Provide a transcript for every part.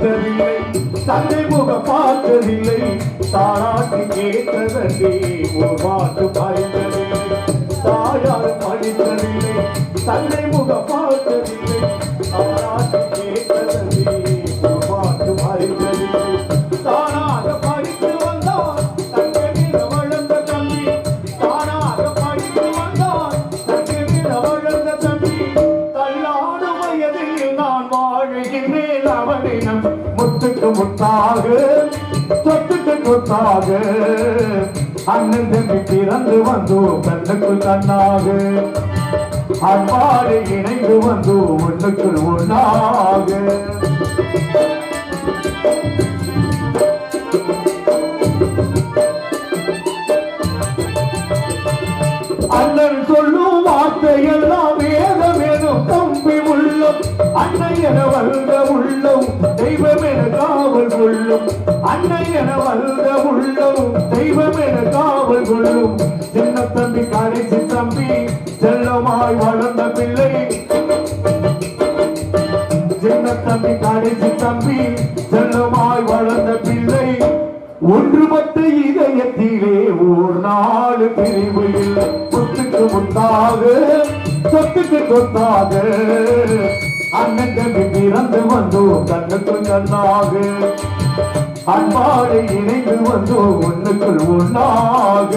படித்ததில்லை தந்தை முகம் பார்க்கவில்லை தாராட்டி கேட்டதே ஒரு மாட்டு பயந்ததில்லை. தாயார் படித்ததில்லை தந்தை முகம் பார்க்கவில்லை முத்துக்கு முத்தாக சொத்துக்கு சொத்தாக அண்ணன் தம்பி பிறந்து வந்தோம் கண்ணுக்குள் கண்ணாக. அன்பாடு இணைந்து வந்தோம் ஒண்ணுக்குள் ஒன்றாக அண்ணன் சொல்லும் வார்த்தை எல்லாம் வேதம் வேணும் தம்பி உள்ளம். அன்னை என வந்த தெய்வம் என காவல் கொள்ளும் அன்னை என வந்த உள்ளம். தெய்வம் என காவல் கொள்ளும் சின்ன தம்பி கடைசி தம்பி செல்லமாய் வளர்ந்த பிள்ளை. சின்ன தம்பி கடைசி தம்பி செல்லமாய் வளர்ந்த பிள்ளை. ஒன்றுபட்ட இதயத்திலே ஓர் நாலு பிரிவு இல்லை. சொத்துக்கு முத்தாக சொத்துக்கு சொத்தாக. அண்ணன் தம்பி பிறந்து வந்தோம் கண்ணுக்கு கண்ணாக. அன்பாடு இணைந்து வந்தோ ஒன்றுக்குள் ஒன்றாக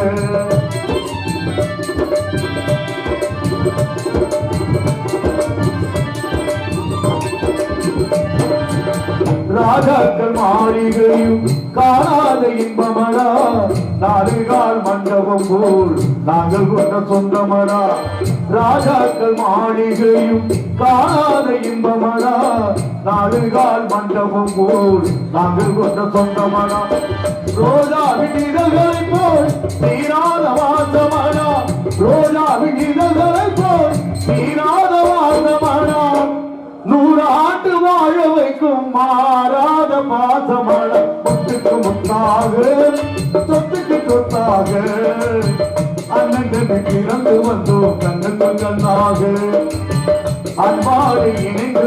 ராஜாக்கள் மாளிகையும் காணாத இன்பமடா நாடுகால் மண்டபம் போல் நாங்கள் கொண்ட சொந்தமடா ராஜாக்கள் மாளிகையும் காணாத இன்பமடா நாடுகால் மண்டபம் போல் நாங்கள் கொண்ட சொந்தமடா ரோஜாவின் இதழ்களை போல் சொத்துக்கும் மாறாத பாசமழ. முத்துக்கு முத்தாக சொத்துக்கு சொத்தாக அண்ணன் பிறந்து வந்தோம் கண்ணன் கண்ணாக அன்பாடு இணைந்து